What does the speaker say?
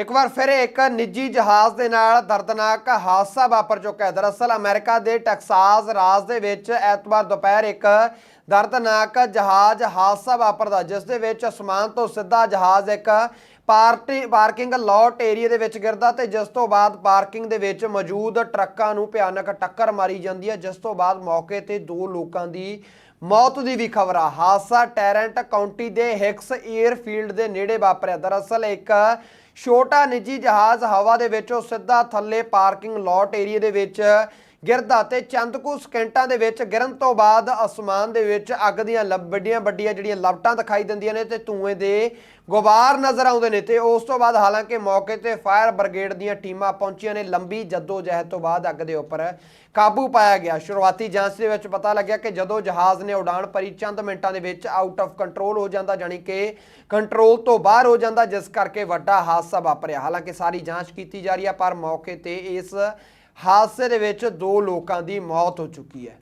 ਇੱਕ ਵਾਰ ਫਿਰ ਇੱਕ ਨਿੱਜੀ ਜਹਾਜ਼ ਦੇ ਨਾਲ ਦਰਦਨਾਕ ਹਾਦਸਾ ਵਾਪਰ ਚੁੱਕਾ ਹੈ। ਦਰਅਸਲ ਅਮਰੀਕਾ ਦੇ ਟੈਕਸਾਸ ਰਾਜ ਦੇ ਵਿੱਚ ਐਤਵਾਰ ਦੁਪਹਿਰ ਇੱਕ ਦਰਦਨਾਕ ਜਹਾਜ਼ ਹਾਦਸਾ ਵਾਪਰਦਾ ਜਿਸ ਦੇ ਵਿੱਚ ਅਸਮਾਨ ਤੋਂ ਸਿੱਧਾ ਜਹਾਜ਼ ਇੱਕ ਪਾਰਟੀ ਪਾਰਕਿੰਗ ਲੋਟ ਏਰੀਆ ਦੇ ਵਿੱਚ ਗਿਰਦਾ ਤੇ ਜਿਸ ਤੋਂ ਬਾਅਦ ਪਾਰਕਿੰਗ ਦੇ ਵਿੱਚ ਮੌਜੂਦ ਟਰੱਕਾਂ ਨੂੰ ਭਿਆਨਕ ਟੱਕਰ ਮਾਰੀ ਜਾਂਦੀ ਹੈ, ਜਿਸ ਤੋਂ ਬਾਅਦ ਮੌਕੇ ਤੇ ਦੋ ਲੋਕਾਂ ਦੀ ਮੌਤ ਦੀ ਵੀ ਖਬਰ ਆ। ਹਾਦਸਾ ਟੈਰੈਂਟ ਕਾਉਂਟੀ ਦੇ ਹਿਕਸ 에ਅਰਫੀਲਡ ਦੇ ਨੇੜੇ ਵਾਪਰਿਆ। ਦਰਅਸਲ ਇੱਕ ਛੋਟਾ ਨਿੱਜੀ ਜਹਾਜ਼ ਹਵਾ ਦੇ ਵਿੱਚ ਉਹ ਸਿੱਧਾ ਥੱਲੇ ਪਾਰਕਿੰਗ ਲੋਟ ਏਰੀਆ ਦੇ ਵਿੱਚ ਗਿਰਦਾ ਤੇ ਚੰਦ ਕੁ ਸਕਿੰਟਾਂ ਦੇ ਵਿੱਚ ਗਿਰਨ ਤੋਂ ਬਾਅਦ ਅਸਮਾਨ ਦੇ ਵਿੱਚ ਅੱਗ ਦੀਆਂ ਲੱਭ- ਵੱਡੀਆਂ ਵੱਡੀਆਂ ਜਿਹੜੀਆਂ ਲਪਟਾਂ ਦਿਖਾਈ ਦਿੰਦੀਆਂ ਨੇ ਤੇ ਧੂਏ ਦੇ ਗੁਬਾਰ ਨਜ਼ਰ ਆਉਂਦੇ ਨੇ ਤੇ ਉਸ ਤੋਂ ਬਾਅਦ ਹਾਲਾਂਕਿ ਮੌਕੇ ਤੇ ਫਾਇਰ ਬ੍ਰਿਗੇਡ ਦੀਆਂ ਟੀਮਾਂ ਪਹੁੰਚੀਆਂ ਨੇ, ਲੰਬੀ ਜਹਿਦ ਤੋਂ ਬਾਅਦ ਅੱਗ ਦੇ ਉੱਪਰ ਕਾਬੂ ਪਾਇਆ ਗਿਆ। ਸ਼ੁਰੂਆਤੀ ਜਾਂਚ ਦੇ ਵਿੱਚ ਪਤਾ ਲੱਗਿਆ ਕਿ ਜਦੋਂ ਜਹਾਜ਼ ਨੇ ਉਡਾਨ ਭਰੀ ਚੰਦ ਮਿੰਟਾਂ ਦੇ ਵਿੱਚ ਆਊਟ ਆਫ ਕੰਟਰੋਲ ਹੋ ਜਾਂਦਾ, ਜਾਣੀ ਕਿ ਕੰਟਰੋਲ ਤੋਂ ਬਾਹਰ ਹੋ ਜਾਂਦਾ, ਜਿਸ ਕਰਕੇ ਵੱਡਾ ਹਾਦਸਾ ਵਾਪਰਿਆ। ਹਾਲਾਂਕਿ ਸਾਰੀ ਜਾਂਚ ਕੀਤੀ ਜਾ ਰਹੀ ਹੈ, ਪਰ ਮੌਕੇ ਤੇ ਇਸ ਹਾਦਸੇ ਦੇ ਵਿੱਚ ਦੋ ਲੋਕਾਂ ਦੀ ਮੌਤ ਹੋ ਚੁੱਕੀ ਹੈ।